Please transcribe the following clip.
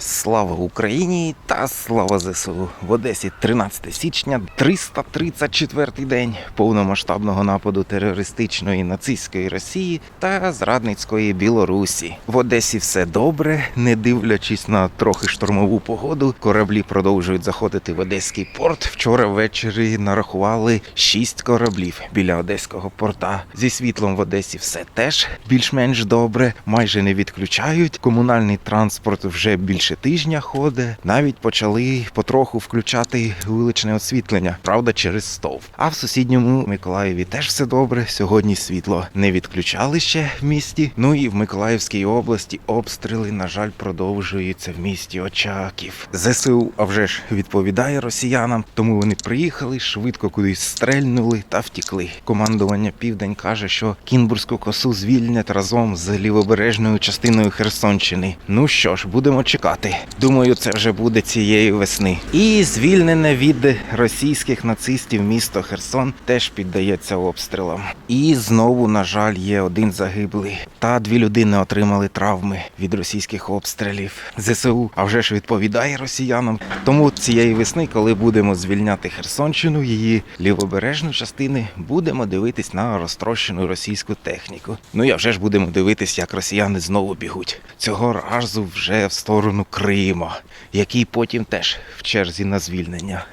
Слава Україні та слава ЗСУ в Одесі 13 січня, 334-й день повномасштабного нападу терористичної нацистської Росії та зрадницької Білорусі. В Одесі все добре, не дивлячись на трохи штормову погоду. Кораблі продовжують заходити в Одеський порт. Вчора ввечері нарахували 6 кораблів біля Одеського порта. Зі світлом в Одесі все теж більш-менш добре, майже не відключають. Комунальний транспорт вже більше тижня ходить. Навіть почали потроху включати вуличне освітлення, правда, через стовп. А в сусідньому Миколаєві теж все добре. Сьогодні світло не відключали ще в місті. Ну і в Миколаївській області обстріли, на жаль, продовжуються в місті Очаків. ЗСУ, а вже ж відповідає росіянам, тому вони приїхали, швидко кудись стрельнули та втікли. Командування Південь каже, що Кінбурзьку косу звільнять разом з лівобережною частиною Херсонщини. Ну що ж, будемо чекати. Думаю, це вже буде цієї весни. І звільнене від російських нацистів місто Херсон теж піддається обстрілам. І знову, на жаль, є один загиблий. Та дві людини отримали травми від російських обстрілів. ЗСУ, а вже ж відповідає росіянам. Тому цієї весни, коли будемо звільняти Херсонщину, її лівобережну частини, будемо дивитись на розтрощену російську техніку. Ну і вже ж будемо дивитись, як росіяни знову бігуть. Цього разу вже в сторону Крима, який потім теж в черзі на звільнення.